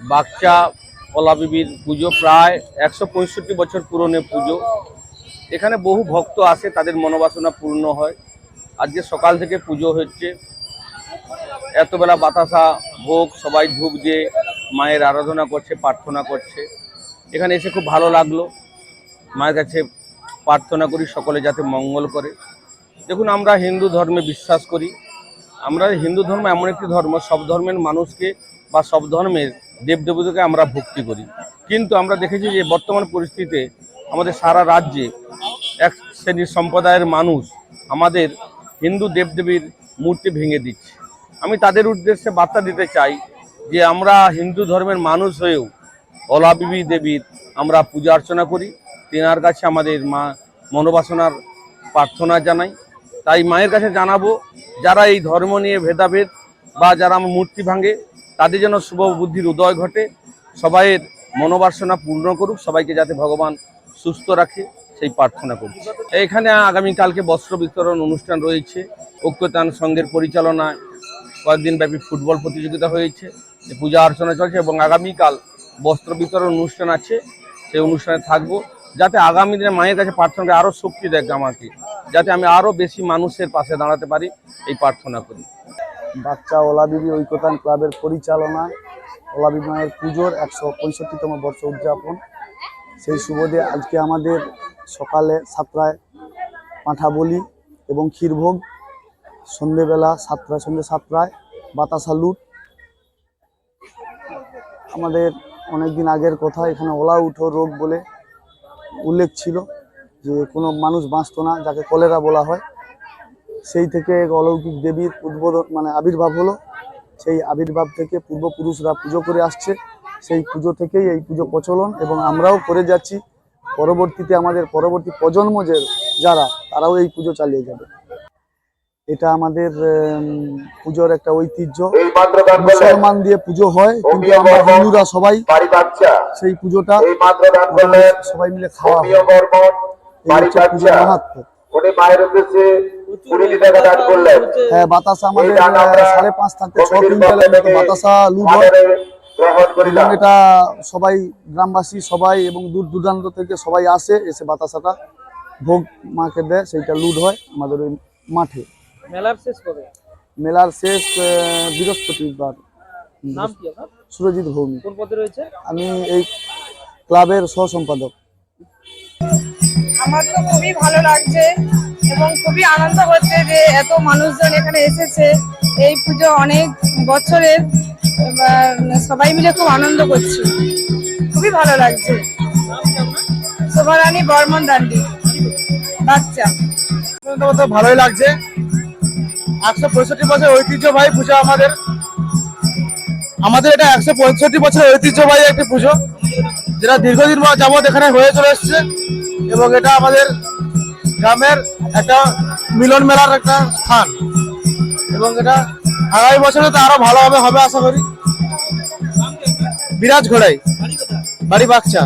বাচ্চা কলাবিবির পুজো প্রায় একশো পঁয়ষট্টি বছর পুরনো পুজো। এখানে বহু ভক্ত আসে, তাদের মনোবাসনা পূর্ণ হয়। আজকে সকাল থেকে পুজো হচ্ছে। এতবেলা বাতাসা, ভোগ, সবাই ধূপ দিয়ে মায়ের আরাধনা করছে, প্রার্থনা করছে। এখানে এসে খুব ভালো লাগল। মায়ের কাছে প্রার্থনা করি সকলে যাতে মঙ্গল করে। দেখুন, আমরা হিন্দু ধর্মে বিশ্বাস করি। আমরা হিন্দু ধর্ম এমন একটি ধর্ম, সব ধর্মের মানুষকে বা সব ধর্মের দেবদেবতাকে আমরা ভক্তি করি। কিন্তু আমরা দেখেছি যে বর্তমান পরিস্থিতিতে আমাদের সারা রাজ্যে এক শ্রেণির সম্প্রদায়ের মানুষ আমাদের হিন্দু দেবদেবীর মূর্তি ভেঙে দিচ্ছে। আমি তাদের উদ্দেশ্যে বার্তা দিতে চাই যে আমরা হিন্দু ধর্মের মানুষ হয়েও অলাবিবি দেবীর আমরা পূজা অর্চনা করি। তেনার কাছে আমাদের মা মনোবাসনার প্রার্থনা জানাই। তাই মায়ের কাছে জানাব, যারা এই ধর্ম নিয়ে ভেদাভেদ বা যারা মূর্তি ভাঙে তাদের যেন শুভ বুদ্ধির উদয় ঘটে, সবাইয়ের মনোবাসনা পূর্ণ করুক, সবাইকে যাতে ভগবান সুস্থ রাখে, সেই প্রার্থনা করছি এখানে আগামীকালকে বস্ত্র বিতরণ অনুষ্ঠান রয়েছে, ঐক্যতান সংঘের পরিচালনায় কয়েকদিন ব্যাপী ফুটবল প্রতিযোগিতা হয়েছে পূজা অর্চনা চলছে এবং আগামীকাল বস্ত্র বিতরণ অনুষ্ঠান আছে, সেই অনুষ্ঠানে থাকব, যাতে আগামী দিনে মায়ের কাছে প্রার্থনা করে আরও শক্তি দেখ আমাকে, যাতে আমি আরও বেশি মানুষের পাশে দাঁড়াতে পারি, এই প্রার্থনা করি। বাচ্চা ওলাবিবি ঐক্যতান ক্লাবের পরিচালনায় ওলাবিবি মায়ের পুজোর একশো পঁয়ষট্টিতম বর্ষ উদযাপন। সেই সুবোধে আজকে আমাদের সকালে সাতটায় পাঁঠা বলি এবং ক্ষীরভোগ, সন্ধেবেলা সাতটায় সন্ধ্যে সাতটায় বাতাসা লুট। আমাদের অনেক দিন আগের কথা, এখানে ওলা উঠো রোগ বলে উল্লেখ ছিল যে কোনো মানুষ বাঁচতো না, যাকে কলেরা বলা হয়। সেই থেকে অলৌকিক দেবীর উদ্বোধন মানে আবির্ভাব হলো। সেই আবির্ভাব থেকে পূর্বপুরুষরা পুজো করে আসছে। সেই পুজো থেকেই এই পুজো প্রচলন এবং আমরাও করে যাচ্ছি। পরবর্তীতে আমাদের পরবর্তী প্রজন্ম যে যারা তারাও এই পুজো চালিয়ে যাবে। এটা আমাদের পুজোর একটা ঐতিহ্য। মুসলমান দিয়ে পুজো হয় কিন্তু আমরা হিন্দুরা সবাই সেই পুজোটা সবাই মিলে খাওয়া হয়। এই হচ্ছে পুজোর বাচ্চা হ্যাঁ বাতাসা আমাদের সাড়ে পাঁচ থাকতে ছ কুইন্টালের মতো বাতাসা লুট হয় এবং এটা সবাই গ্রামবাসী সবাই এবং দূর দূরান্ত থেকে সবাই আসে এসে বাতাসাটা ভোগ মাকে দেয় সেইটা লুট হয় আমাদের ওই মাঠে। মেলার শেষ কবে? মেলার শেষ বৃহস্পতিবার। নাম কি আপনার? সুরজিৎ ভৌমি। কোন পদে রয়েছে? আমি এই ক্লাবের সহ সম্পাদক আমার তো খুবই ভালো লাগছে। এবং খুবই আনন্দ হচ্ছে যে এত মানুষজন এখানে এসেছে। এই পুজো অনেক বছরের সবাই মিলে খুব আনন্দ করছি। খুবই ভালো লাগছে। শোভারানী বর্মন দান্ডি বাচ্চা। ভালোই লাগছে। একশো পঁয়ষট্টি বছর ঐতিহ্যবাহী পুজো আমাদের। আমাদের এটা একশো পঁয়ষট্টি বছর ঐতিহ্যবাহী একটি পুজো। যেটা দীর্ঘদিন যাবৎ এখানে হয়ে চলে এসছে। এবং এটা আমাদের গ্রামের একটা মিলন মেলার একটা স্থান। এবং এটা আগামী বছরে তো আরও ভালোভাবে হবে আশা করি। বিরাজ ঘোড়াই, বাড়ি বাচ্চা